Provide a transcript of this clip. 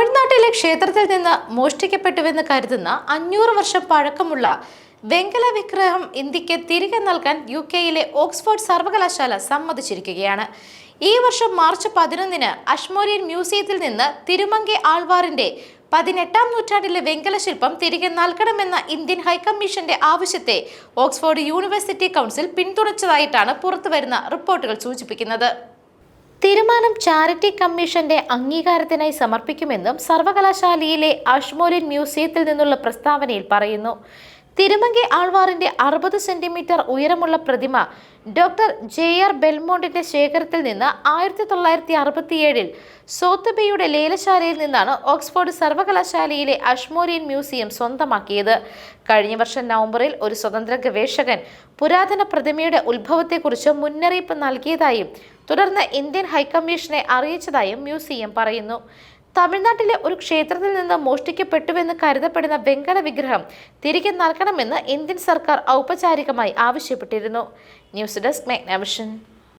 തമിഴ്നാട്ടിലെ ക്ഷേത്രത്തിൽ നിന്ന് മോഷ്ടിക്കപ്പെട്ടുവെന്ന് കരുതുന്ന അഞ്ഞൂറ് വർഷം പഴക്കമുള്ള വെങ്കല വിഗ്രഹം ഇന്ത്യയ്ക്ക് തിരികെ നൽകാൻ യു കെയിലെ ഓക്സ്ഫോർഡ് സർവകലാശാല സമ്മതിച്ചിരിക്കുകയാണ്. ഈ വർഷം മാർച്ച് പതിനൊന്നിന് അഷ്മോരിയൻ മ്യൂസിയത്തിൽ നിന്ന് തിരുമങ്കെ ആൾവാറിന്റെ പതിനെട്ടാം നൂറ്റാണ്ടിലെ വെങ്കല ശില്പം തിരികെ നൽകണമെന്ന ഇന്ത്യൻ ഹൈക്കമ്മീഷന്റെ ആവശ്യത്തെ ഓക്സ്ഫോർഡ് യൂണിവേഴ്സിറ്റി കൗൺസിൽ പിന്തുണച്ചതായിട്ടാണ് പുറത്തുവരുന്ന റിപ്പോർട്ടുകൾ സൂചിപ്പിക്കുന്നത്. തീരുമാനം ചാരിറ്റി കമ്മീഷന്റെ അംഗീകാരത്തിനായി സമർപ്പിക്കുമെന്നും സർവകലാശാലയിലെ അഷ്മോലിൻ മ്യൂസിയത്തിൽ നിന്നുള്ള പ്രസ്താവനയിൽ പറയുന്നു. തിരുമങ്കി ആൾവാറിന്റെ അറുപത് സെന്റിമീറ്റർ ഉയരമുള്ള പ്രതിമ ഡോക്ടർ ജെ ആർ ബെൽമോണ്ടിന്റെ ശേഖരത്തിൽ നിന്ന് ആയിരത്തി തൊള്ളായിരത്തി അറുപത്തിയേഴിൽ സോത്തബിയുടെ ലേലശാലയിൽ നിന്നാണ് ഓക്സ്ഫോർഡ് സർവകലാശാലയിലെ അഷ്മോരിയൻ മ്യൂസിയം സ്വന്തമാക്കിയത്. കഴിഞ്ഞ വർഷം നവംബറിൽ ഒരു സ്വതന്ത്ര ഗവേഷകൻ പുരാതന പ്രതിമയുടെ ഉത്ഭവത്തെക്കുറിച്ച് മുന്നറിയിപ്പ് നൽകിയതായും തുടർന്ന് ഇന്ത്യൻ ഹൈക്കമ്മീഷനെ അറിയിച്ചതായും മ്യൂസിയം പറയുന്നു. തമിഴ്നാട്ടിലെ ഒരു ക്ഷേത്രത്തിൽ നിന്ന് മോഷ്ടിക്കപ്പെട്ടുവെന്ന് കരുതപ്പെടുന്ന വെങ്കല വിഗ്രഹം തിരികെ നൽകണമെന്ന് ഇന്ത്യൻ സർക്കാർ ഔപചാരികമായി ആവശ്യപ്പെട്ടിരുന്നു. News desk മെഗ്നവിഷൻ